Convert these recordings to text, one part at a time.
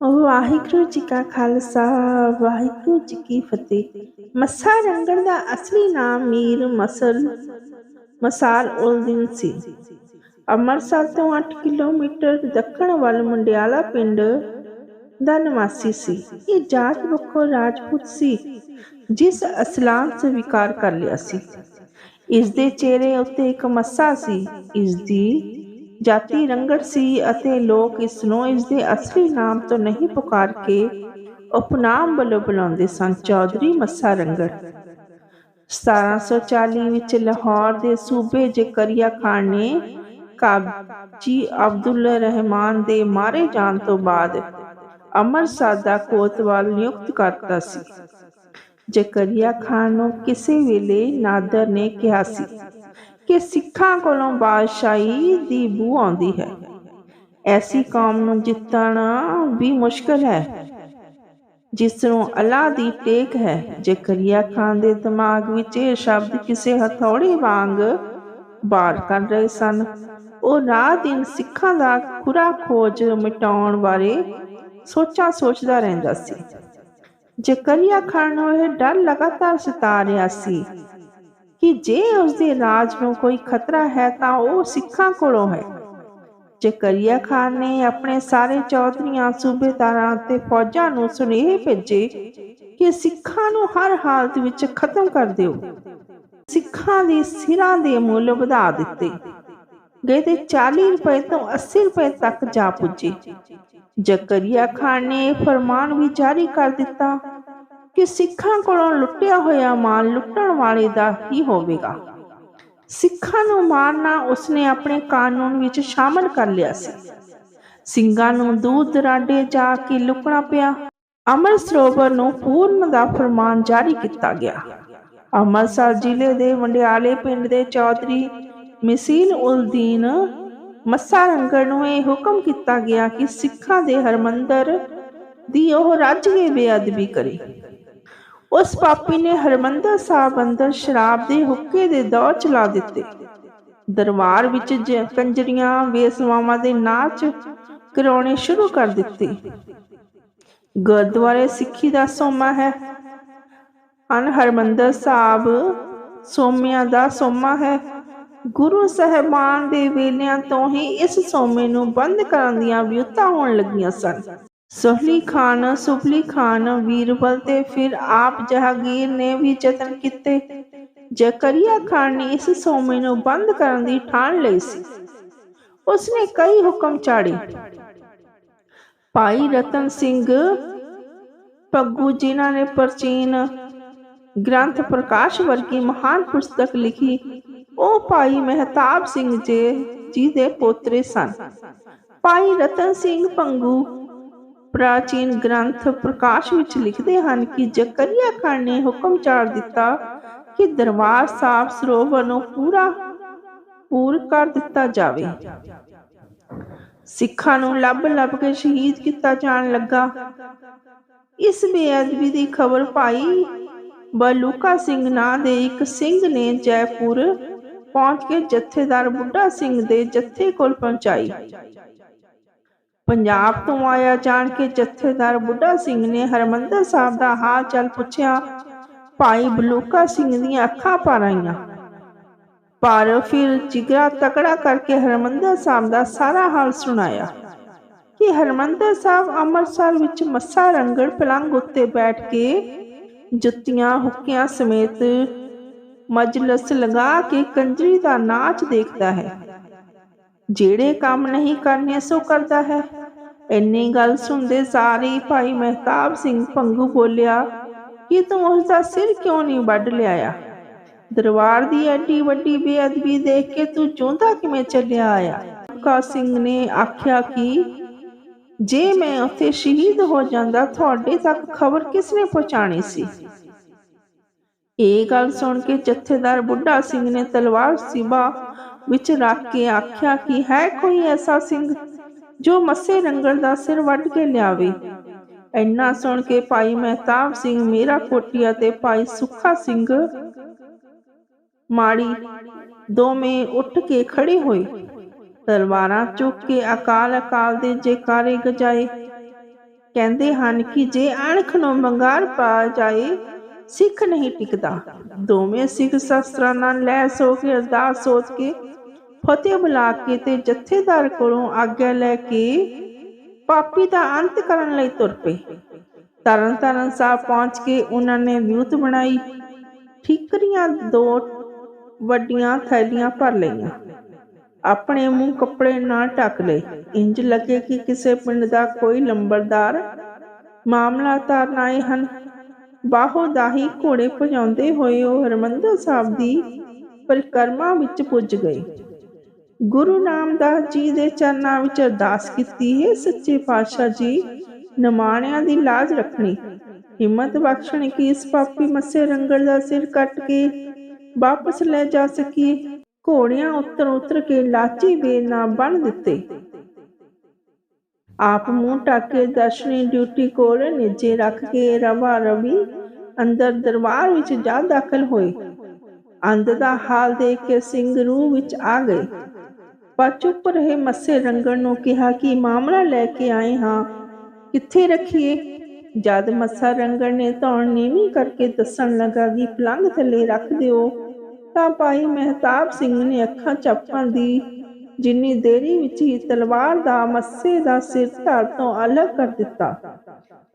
ਵਾਹਿਗੁਰੂ ਜੀ ਕਾ ਖਾਲਸਾ, ਵਾਹਿਗੁਰੂ ਜੀ ਕੀ ਫਤਿਹ। ਮੱਸਾ ਰੰਗੜ ਦਾ ਅਸਲੀ ਨਾਮ ਮੀਰ ਮਸਲ, ਮਸਾਲ ਉਲ ਸੀ। ਅੰਮ੍ਰਿਤਸਰ ਤੋਂ 8 ਕਿਲੋਮੀਟਰ ਦੱਖਣ ਵੱਲ ਮੰਡਿਆਲਾ ਪਿੰਡ ਦਾ ਨਿਵਾਸੀ ਸੀ। ਇਹ ਜਾਤ ਵੱਖੋ ਰਾਜਪੂਤ ਸੀ, ਜਿਸ ਅਸਲਾਮ ਸਵੀਕਾਰ ਕਰ ਲਿਆ ਸੀ। ਇਸ ਦੇ ਚਿਹਰੇ ਉੱਤੇ ਇੱਕ ਮੱਸਾ ਸੀ, ਇਸ ਦੀ ਜਾਤੀ ਰੰਗੜ ਸੀ ਅਤੇ ਲੋਕ ਇਸ ਨੂੰ ਇਸ ਦੇ ਅਸਲੀ ਨਾਮ ਤੋਂ ਨਹੀਂ ਪੁਕਾਰ ਕੇ ਉਪਨਾਮ ਵੱਲੋਂ ਬੁਲਾਉਂਦੇ ਸਨ। ਚੌਧਰੀ ਮੱਸਾ ਰੰਗੜ 1740 ਵਿੱਚ ਲਾਹੌਰ ਦੇ ਸੂਬੇ ਜ਼ਕਰੀਆ ਖਾਨ ਨੇ ਕਾਜੀ ਅਬਦੁੱਲ ਰਹਿਮਾਨ ਦੇ ਮਾਰੇ ਜਾਣ ਤੋਂ ਬਾਅਦ ਅਮਰ ਸਾਦਾ ਕੋਤਵਾਲ ਨਿਯੁਕਤ ਕਰਤਾ ਸੀ। ਜ਼ਕਰੀਆ ਖਾਨ ਨੂੰ ਕਿਸੇ ਵੇਲੇ ਨਾਦਰ ਨੇ ਕਿਹਾ ਸੀ। ਕਿ ਸਿੱਖਾਂ ਕੋਲੋਂ ਬਾਦਸ਼ਾਹੀ ਦੀ ਬੂ ਆਉਂਦੀ ਹੈ। ਐਸੀ ਕੌਮ ਨੂੰ ਜਿੱਤਣਾ ਵੀ ਮੁਸ਼ਕਲ ਹੈ। ਜਿਸ ਨੂੰ ਅੱਲਾ ਦੀ ਟੇਕ ਹੈ। ਜ਼ਕਰੀਆ ਖਾਨ ਦੇ ਦਿਮਾਗ ਵਿੱਚ ਇਹ ਸ਼ਬਦ ਕਿਸੇ ਹਥੌੜੇ ਵਾਂਗ ਬਾਰ ਕਰ ਰਹੇ ਸਨ, ਉਹ ਰਾਤ ਦਿਨ ਸਿੱਖਾਂ ਦਾ ਖੁਰਾ ਖੋਜ ਮਿਟਾਉਣ ਬਾਰੇ ਸੋਚਾਂ ਸੋਚਦਾ ਰਹਿੰਦਾ ਸੀ। ਜ਼ਕਰੀਆ ਖਾਨ ਨੂੰ ਇਹ ਡਰ ਲਗਾਤਾਰ ਸਤਾ ਰਿਹਾ ਸੀ ਕਿ ਜੇ ਉਸ ਦੇ ਰਾਜ ਨੂੰ ਕੋਈ ਖਤਰਾ ਹੈ ਤਾਂ ਉਹ ਸਿੱਖਾਂ ਕੋਲੋਂ ਹੈ। ਜ਼ਕਰੀਆ ਖਾਨ ਨੇ ਆਪਣੇ ਸਾਰੇ ਚੌਧਰੀਆਂ, ਸੂਬੇਦਾਰਾਂ ਅਤੇ ਫੌਜਾਂ ਨੂੰ ਸੁਨੇਹੇ ਭੇਜੇ ਕਿ ਸਿੱਖਾਂ ਨੂੰ ਹਰ ਹਾਲਤ ਵਿੱਚ ਖਤਮ ਕਰ ਦਿਓ। ਸਿੱਖਾਂ ਦੇ ਸਿਰਾਂ ਦੇ ਮੁੱਲ ਵਧਾ ਦਿੱਤੇ। ਗਏ ਤੇ 40 ਰੁਪਏ ਤੋਂ 80 ਰੁਪਏ ਤੱਕ ਜਾ ਪੁੱਜੇ। ਜ਼ਕਰੀਆ ਖਾਨ ਨੇ ਫਰਮਾਨ ਵੀ ਜਾਰੀ ਕਰ ਦਿੱਤਾ ਕਿ ਸਿੱਖਾਂ ਕੋਲੋਂ ਲੁੱਟਿਆ ਹੋਇਆ ਮਾਲ ਲੁੱਟਣ ਵਾਲੇ ਦਾ ਹੀ ਹੋਵੇਗਾ। ਸਿੱਖਾਂ ਨੂੰ ਮਾਰਨਾ ਉਸਨੇ ਆਪਣੇ ਕਾਨੂੰਨ ਵਿੱਚ ਸ਼ਾਮਲ ਕਰ ਲਿਆ ਸੀ। ਸਿੰਘਾਂ ਨੂੰ ਦੂਰ ਦਰਾਡੇ ਜਾ ਕੇ ਲੁਕਣਾ ਪਿਆ। ਅਮਰ ਸਰੋਵਰ ਨੂੰ ਪੂਰਨ ਦਾ ਫਰਮਾਨ ਜਾਰੀ ਕੀਤਾ ਗਿਆ। ਅੰਮ੍ਰਿਤਸਰ ਜ਼ਿਲ੍ਹੇ ਦੇ ਵੰਡਿਆਲੇ ਪਿੰਡ ਦੇ ਚੌਧਰੀ ਮਿਸੀਲ ਉਲਦੀਨ ਮੱਸਾ ਰੰਗੜ ਨੂੰ ਇਹ ਹੁਕਮ ਕੀਤਾ ਗਿਆ ਕਿ ਸਿੱਖਾਂ ਦੇ ਹਰਮੰਦਰ ਦੀ ਉਹ ਰੱਜ ਕੇ ਬੇਅਦਬੀ ਕਰੇ। ਉਸ ਪਾਪੀ ਨੇ ਹਰਮੰਦਰ ਸਾਹਿਬ ਅੰਦਰ ਸ਼ਰਾਬ ਦੇ ਹੁੱਕੇ ਦੇ ਦੌਰ ਚਲਾ ਦਿੱਤੇ। ਦਰਬਾਰ ਵਿੱਚ ਕੰਜਰੀਆਂ, ਵੇਸਵਾਵਾਂ ਦੇ ਨਾਚ ਕਰਾਉਣੇ ਸ਼ੁਰੂ ਕਰ ਦਿੱਤੇ। ਗੁਰਦੁਆਰੇ ਸਿੱਖੀ ਦਾ ਸੋਮਾ ਹੈ। ਅਨ ਹਰਮੰਦਰ ਸਾਹਿਬ ਸੋਮਿਆਂ ਦਾ ਸੋਮਾ ਹੈ। ਗੁਰੂ ਸਹਿਬਾਨ ਦੇ ਵੇਲਿਆਂ ਤੋਂ ਹੀ ਇਸ ਸੋਮੇ ਨੂੰ ਬੰਦ ਕਰਨ ਦੀਆਂ ਵਿਉਤਾਂ ਹੋਣ ਲੱਗੀਆਂ ਸਨ। ਸੋਹਲੀ ਖਾਨ ਸੁਫਲੀ ਖਾਨ ਵੀਰਬਲ ਤੇ ਫਿਰ ਆਪ ਜਹਾਂਗੀਰ ਨੇ ਵੀ ਯਤਨ ਕੀਤੇ। ਜ਼ਕਰੀਆ ਖਾਨ ਨੇ ਇਸ ਸੋਮੇ ਨੂੰ ਬੰਦ ਕਰਨ ਦੀ ਠਾਣ ਲਈ ਸੀ। ਉਸਨੇ ਕਈ ਹੁਕਮ ਚਾੜੇ। ਭਾਈ ਰਤਨ ਸਿੰਘ, ਪੱਗੂ ਜਿਨ੍ਹਾਂ ਨੇ ਪ੍ਰਾਚੀਨ ਗ੍ਰੰਥ ਪ੍ਰਕਾਸ਼ ਵਰਗੀ ਮਹਾਨ ਪੁਸਤਕ ਲਿਖੀ, ਉਹ ਭਾਈ ਮਹਿਤਾਬ ਸਿੰਘ ਜੀ ਦੇ ਪੋਤਰੇ ਸਨ। ਭਾਈ ਰਤਨ ਸਿੰਘ ਪੰਗੂ ਪ੍ਰਾਚੀਨ ਗ੍ਰੰਥ ਪ੍ਰਕਾਸ਼ ਵਿੱਚ ਲਿਖਦੇ ਹਨ ਕਿ ਜ਼ਕਰੀਆ ਖਾਨ ਨੇ ਹੁਕਮ ਚਾੜ ਦਿੱਤਾ ਕਿ ਦਰਬਾਰ ਸਾਹਿਬ ਸਰੋਵਰ ਨੂੰ ਪੂਰਾ ਪੂਰ ਕਰ ਦਿੱਤਾ ਜਾਵੇ। ਸਿੱਖਾਂ ਨੂੰ ਲੱਭ ਲੱਭ ਕੇ ਸ਼ਹੀਦ ਕੀਤਾ ਜਾਣ ਲੱਗਾ। ਇਸ ਬੇਅਦਬੀ ਦੀ ਖਬਰ ਪਾਈ ਬਲੂਕਾ ਸਿੰਘ ਨਾਂ ਦੇ ਇੱਕ ਸਿੰਘ ਨੇ ਜੈਪੁਰ ਪਹੁੰਚ ਕੇ ਜਥੇਦਾਰ ਬੁੱਢਾ ਸਿੰਘ ਦੇ ਜਥੇ ਕੋਲ ਪਹੁੰਚਾਈ। ਪੰਜਾਬ ਤੋਂ ਆਇਆ ਜਾਣ ਕੇ ਜਥੇਦਾਰ ਬੁੱਢਾ ਸਿੰਘ ਨੇ ਹਰਮੰਦਰ ਸਾਹਿਬ ਦਾ ਹਾਲ ਚਾਲ ਪੁੱਛਿਆ, ਭਾਈ ਬਲੂਕਾ ਸਿੰਘ ਦੀਆਂ ਅੱਖਾਂ ਭਰ ਆਈਆਂ। ਪਰ ਫਿਰ ਜਿਗਰਾ ਤਕੜਾ ਕਰਕੇ ਹਰਮੰਦਰ ਸਾਹਿਬ ਦਾ ਸਾਰਾ ਹਾਲ ਸੁਣਾਇਆ ਕਿ ਹਰਮੰਦਰ ਸਾਹਿਬ ਅੰਮ੍ਰਿਤਸਰ ਵਿੱਚ ਮੱਸਾ ਰੰਗੜ ਪਲੰਗ ਉੱਤੇ ਬੈਠ ਕੇ ਜੁੱਤੀਆਂ, ਹੁੱਕਿਆਂ ਸਮੇਤ ਮਜਲਸ ਲਗਾ ਕੇ ਕੰਜਰੀ ਦਾ ਨਾਚ ਦੇਖਦਾ ਹੈ। ਜਿਹੜੇ ਕੰਮ ਨਹੀਂ ਕਰਨੇ ਸੋ ਕਰਦਾ ਹੈ। ਇੰਨੀ ਗੱਲ ਸੁਣਦੇ ਸਾਰੇ ਭਾਈ ਮਹਿਤਾਬ ਸਿੰਘ ਪੰਗੂ ਬੋਲਿਆ ਕਿ ਤੂੰ ਉਸ ਦਾ ਸਿਰ ਕਿਉਂ ਨਹੀਂ ਵੱਢ ਲਿਆਇਆ? ਦਰਬਾਰ ਦੀ ਐਡੀ ਵੱਡੀ ਬੇਅਦਬੀ ਦੇਖ ਕੇ ਤੂੰ ਚੁੰਦਾ ਕਿਵੇਂ ਚੱਲਿਆ ਆਇਆ? ਕਾ ਸਿੰਘ ਨੇ ਆਖਿਆ ਕਿ ਜੇ ਮੈਂ ਉੱਥੇ ਸ਼ਹੀਦ ਹੋ ਜਾਂਦਾ ਤੁਹਾਡੇ ਤੱਕ ਖਬਰ ਕਿਸ ਨੇ ਪਹੁੰਚਾਣੀ ਸੀ? ਇਹ ਗੱਲ ਸੁਣ ਕੇ ਜਥੇਦਾਰ ਬੁੱਢਾ ਸਿੰਘ ਨੇ ਤਲਵਾਰ ਸਿਬਾ ਵਿੱਚ ਰੱਖ ਕੇ ਆਖਿਆ ਕਿ ਹੈ ਕੋਈ ਐਸਾ ਸਿੰਘ ਜੋ ਮੱਸੇ ਰੰਗੜ ਦਾ ਸਿਰ ਵੱਢ ਕੇ ਲਿਆਵੇ। ਇੰਨਾ ਸੁਣ ਕੇ ਭਾਈ ਮਹਿਤਾਬ ਸਿੰਘ ਮੇਰਾ ਕੋਟੀਆ ਤੇ ਭਾਈ ਸੁੱਖਾ ਸਿੰਘ ਮਾੜੀ ਦੋਵੇਂ ਉੱਠ ਕੇ ਖੜੇ ਹੋਏ। ਤਲਵਾਰਾਂ ਚੁੱਕ ਕੇ ਅਕਾਲ ਅਕਾਲ ਦੇ ਜੇਕਾਰੇ ਗਜਾਏ। ਕਹਿੰਦੇ ਹਨ ਕਿ ਜੇ ਅਣਖ ਨੂੰ ਬੰਗਾਰ ਪਾ ਜਾਏ, ਸਿੱਖ ਨਹੀਂ ਟਿਕਦਾ। ਦੋਵੇਂ ਸਿੱਖ ਸ਼ਸਤਰਾਂ ਨਾਲ ਲੈਸ ਹੋ ਕੇ ਅਰਦਾਸ ਸੋਚ ਕੇ ਫਤਿਹ ਬੁਲਾ ਕੇ ਤੇ ਜਥੇਦਾਰ ਕੋਲੋਂ ਆਗਿਆ ਲੈ ਕੇ ਪਾਪੀ ਦਾ ਅੰਤ ਕਰਨ ਲਈ ਤੁਰ ਪਏ। ਤਰਨ ਤਾਰਨ ਸਾਹਿਬ ਪਹੁੰਚ ਕੇ ਉਹਨਾਂ ਨੇ ਵਿਉਤ ਬਣਾਈ। ਠੀਕਰੀਆਂ ਦੋ ਵੱਡੀਆਂ ਥੈਲੀਆਂ ਭਰ ਲਈਆਂ। ਆਪਣੇ ਮੂੰਹ ਕੱਪੜੇ ਨਾਲ ਢੱਕ ਲਏ। ਇੰਜ ਲੱਗੇ ਕਿ ਕਿਸੇ ਪਿੰਡ ਦਾ ਕੋਈ ਲੰਬਰਦਾਰ ਮਾਮਲਾ ਤਾਰਨ ਆਏ ਹਨ। ਬਾਹੋ ਦਾਹੀ ਘੋੜੇ ਭਜਾਉਂਦੇ ਹੋਏ ਉਹ ਹਰਮੰਦਰ ਸਾਹਿਬ ਦੀ ਪਰਿਕਰਮਾ ਵਿੱਚ ਪੁੱਜ ਗਏ। ਗੁਰੂ ਨਾਮਦਾਸ ਜੀ ਦੇ ਚਰਨਾਂ ਵਿੱਚ ਅਰਦਾਸ ਕੀਤੀ, ਹੈ ਸੱਚੇ ਪਾਤਸ਼ਾਹ ਜੀ, ਨਮਾਣਿਆਂ ਦੀ ਲਾਜ ਰੱਖਣੀ। ਹਿੰਮਤ ਬਖਸ਼ਣ ਕਿ, ਇਸ ਪਾਪੀ ਮੱਸੇ ਰੰਗੜ ਦਾ ਸਿਰ ਕੱਟ ਕੇ ਵਾਪਸ ਲੈ ਜਾ ਸਕੀਏ। ਘੋੜਿਆਂ ਉੱਤਰ ਉੱਤਰ ਕੇ ਲਾਚੀ ਵੇਲ ਨਾ ਬੰਨ ਦਿੱਤੇ। ਆਪ ਮੂੰਹ ਟਾਕੇ ਦਰਸ਼ਨੀ ਡਿਊਟੀ ਕੋਲ ਨਿੱਜੇ ਰੱਖ ਕੇ ਰਵਾ ਰਵੀ ਅੰਦਰ ਦਰਬਾਰ ਵਿੱਚ ਜਾ ਦਾਖਲ ਹੋਏ। ਅੰਧ ਦਾ ਹਾਲ ਦੇਖ ਕੇ ਸਿੰਘ ਰੂਹ ਵਿੱਚ ਆ ਗਏ। ਪਰ ਚੁੱਪ ਰਹੇ ਮੱਸੇ ਰੰਗਣ ਨੂੰ ਕਿਹਾ ਕਿ ਮਾਮਲਾ ਲੈ ਕੇ ਆਏ ਹਾਂ। ਕਿੱਥੇ ਰੱਖੀਏ? ਜਦ ਮੱਸਾ ਰੰਗਣ ਨੇ ਧੌਣ ਨੀਵੀਂ ਕਰਕੇ ਦੱਸਣ ਲੱਗਾ ਕਿ ਪਲੰਘ ਥੱਲੇ ਰੱਖ ਦਿਓ, ਤਾਂ ਭਾਈ ਮਹਿਤਾਬ ਸਿੰਘ ਨੇ ਅੱਖਾਂ ਚੱਪਣ ਦੀ ਜਿੰਨੀ ਦੇਰੀ ਵਿੱਚ ਹੀ ਤਲਵਾਰ ਦਾ ਮੱਸੇ ਦਾ ਸਿਰ ਧੜ ਤੋਂ ਅਲੱਗ ਕਰ ਦਿੱਤਾ।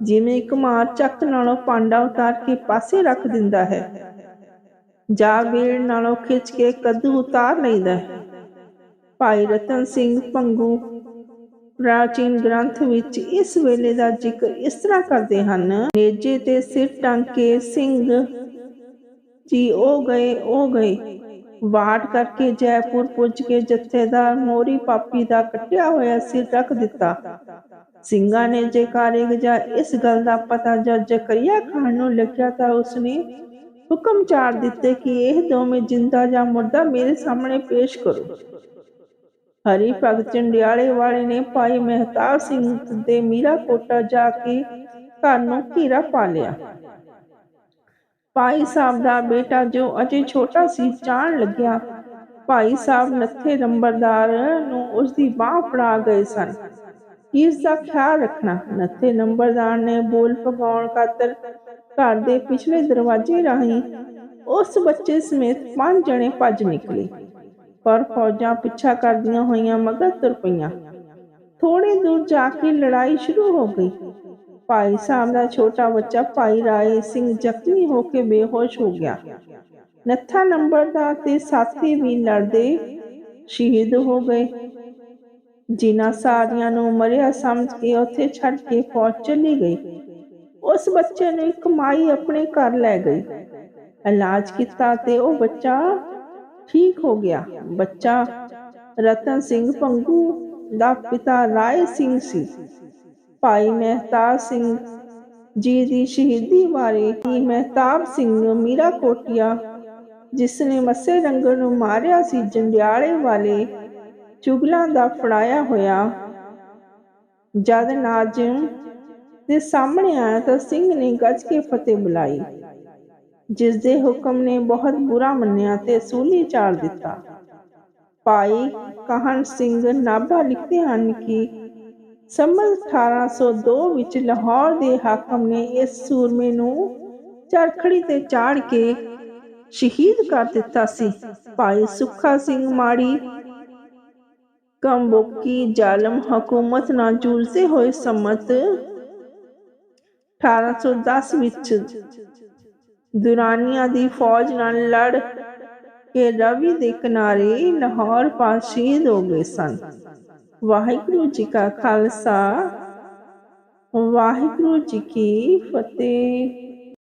ਜਿਵੇਂ ਇੱਕ ਮਾਰ ਚੱਕ ਨਾਲੋਂ ਪਾਂਡਾ ਉਤਾਰ ਕੇ ਪਾਸੇ ਰੱਖ ਦਿੰਦਾ ਹੈ। ਜਾਂ ਵੇੜ ਨਾਲੋਂ ਖਿੱਚ ਕੇ ਕੱਦੂ ਉਤਾਰ ਲੈਂਦਾ ਹੈ। ਭਾਈ ਰਤਨ ਸਿੰਘ ਪੰਗੂ ਪ੍ਰਾਚੀਨ ਗ੍ਰੰਥ ਵਿੱਚ ਇਸ ਵੇਲੇ ਦਾ ਜ਼ਿਕਰ ਇਸ ਤਰ੍ਹਾਂ ਕਰਦੇ ਹਨ। ਨੇਜੇ ਤੇ ਸਿਰ ਟੰਗ ਕੇ ਸਿੰਘ ਜੀ, ਉਹ ਗਏ ਉਹ ਗਏ। ਵਾਟ ਕਰਕੇ ਜੈਪੁਰ ਪੁੱਜ ਕੇ ਜਥੇਦਾਰ ਮੋਰੀ ਪਾਪੀ ਦਾ ਕੱਟਿਆ ਹੋਇਆ ਸਿਰ ਰੱਖ ਦਿੱਤਾ। ਸਿੰਘਾਂ ਨੇ ਜੇਕਾਰੇ ਗਜਾ ਇਸ ਗੱਲ ਦਾ ਪਤਾ ਜਦ ਜ਼ਕਰੀਆ ਖਾਨ ਨੂੰ ਲੱਗਿਆ ਤਾਂ ਉਸਨੇ ਹੁਕਮ ਚਾਰ ਦਿੱਤੇ ਕਿ ਇਹ ਦੋਵੇਂ ਜਿੰਦਾ ਜਾਂ ਮੁਰਦਾ ਮੇਰੇ ਸਾਹਮਣੇ ਪੇਸ਼ ਕਰੋ। ਹਰੀ ਭਗਤ ਚੰਡਿਆਲੇ ਵਾਲੇ ਨੇ ਭਾਈ ਮਹਿਤਾਬ ਸਿੰਘ ਦੇ ਮੀਰਾ ਕੋਟਾ ਜਾ ਕੇ ਘਰ ਨੂੰ ਘੇਰਾ ਪਾ ਲਿਆ। ਭਾਈ ਸਾਹਿਬ ਦਾ ਬੇਟਾ ਜੋ ਅਜੇ ਛੋਟਾ ਸੀ ਜਾਣ ਲੱਗਿਆ। ਭਾਈ ਸਾਹਿਬ ਨੱਥੇ ਨੰਬਰਦਾਰ ਨੂੰ ਉਸ ਦੀ ਬਾਹ ਫੜਾ ਗਏ ਸਨ। ਇਸ ਦਾ ਖਿਆਲ ਰੱਖਣਾ, ਨੱਥੇ ਨੰਬਰਦਾਰ ਨੇ ਬੋਲ ਪਗਾਉਣ ਖਾਤਰ ਘਰ ਦੇ ਪਿਛਲੇ ਦਰਵਾਜ਼ੇ ਰਾਹੀਂ ਉਸ ਬੱਚੇ ਸਮੇਤ ਪੰਜ ਜਣੇ ਭੱਜ ਨਿਕਲੇ। ਪਰ ਫੌਜਾਂ ਪਿੱਛਾ ਕਰਦੀਆਂ ਹੋਈਆਂ ਮਗਰ ਤੁਰ ਪਈਆਂ। ਥੋੜੇ ਦੂਰ ਜਾ ਕੇ ਲੜਾਈ ਸ਼ੁਰੂ ਹੋ ਗਈ। ਭਾਈ ਸਾਹਿਬ ਦਾ ਛੋਟਾ ਬੱਚਾ ਭਾਈ ਰਾਏ ਸਿੰਘ ਜ਼ਖਮੀ ਹੋ ਕੇ ਬੇਹੋਸ਼ ਹੋ ਗਿਆ। ਨੱਥਾ ਨੰਬਰਦਾਰ ਤੇ ਸਾਥੀ ਵੀ ਲੜਦੇ ਸ਼ਹੀਦ ਹੋ ਗਏ। ਜਿਨ੍ਹਾਂ ਸਾਰਿਆਂ ਨੂੰ ਮਰਿਆ ਸਮਝ ਕੇ ਉੱਥੇ ਛੱਡ ਕੇ ਫੌਜ ਚਲੀ ਗਈ। ਉਸ ਬੱਚੇ ਨੂੰ ਕਮਾਈ ਆਪਣੇ ਘਰ ਲੈ ਗਈ। ਇਲਾਜ ਕੀਤਾ ਤੇ ਉਹ ਬੱਚਾ ਠੀਕ ਹੋ ਗਿਆ। ਬੱਚਾ ਰਤਨ ਸਿੰਘ ਪੰਗੂ ਦਾ ਪਿਤਾ ਰਾਏ ਸਿੰਘ ਸੀ। ਭਾਈ ਮਹਿਤਾਬ ਸਿੰਘ ਜੀ ਦੀ ਸ਼ਹੀਦੀ ਬਾਰੇ ਕੀ ਮਹਿਤਾਬ ਸਿੰਘ ਮੀਰਾ ਕੋਟਿਆ, ਜਿਸ ਨੇ ਮੱਸੇ ਰੰਗਰ ਨੂੰ ਮਾਰਿਆ ਸੀ, ਜੰਡਿਆਲੇ ਵਾਲੇ ਚੁਗਲਾਂ ਦਾ ਫੜਾਇਆ ਹੋਇਆ। ਜਦ ਨਾਜ਼ਮ ਦੇ ਸਾਹਮਣੇ ਆਇਆ ਤਾਂ ਸਿੰਘ ਨੇ ਗੱਜ ਕੇ ਫਤਿਹ ਬੁਲਾਈ। ਜਿਸ ਦੇ ਹੁਕਮ ਨੇ ਬਹੁਤ ਬੁਰਾ ਮੰਨਿਆ ਤੇ ਸੂਲੀ ਚਾੜ ਦਿੱਤਾ। ਭਾਈ ਕਹਨ ਸਿੰਘ ਨਾਭਾ ਲਿਖਦੇ ਹਨ ਕਿ ਸੰਮਤ 1802 ਵਿੱਚ ਲਾਹੌਰ ਦੇ ਹਾਕਮ ਨੇ ਇਸ ਸੂਰਮੇ ਨੂੰ ਚਰਖੜੀ ਤੇ ਚਾੜ ਕੇ ਸ਼ਹੀਦ ਕਰ ਦਿੱਤਾ ਸੀ। ਭਾਈ ਸੁੱਖਾ ਸਿੰਘ ਮਾੜੀ ਕੰਬੋਕੀ ਜ਼ਾਲਮ ਹਕੂਮਤ ਨਾਲ ਜੂਝਦੇ ਹੋਏ ਸੰਮਤ 1810 ਵਿੱਚ ਦੁਰਾਨੀਆਂ ਦੀ ਫੌਜ ਨਾਲ ਲੜ ਕੇ ਰਵੀ ਦੇ ਕਿਨਾਰੇ ਲਾਹੌਰ ਪਾਸ ਸ਼ਹੀਦ ਹੋ ਗਏ ਸਨ। ਵਾਹਿਗੁਰੂ ਜੀ ਕਾ ਖਾਲਸਾ, ਵਾਹਿਗੁਰੂ ਜੀ ਕੀ ਫਤਿਹ।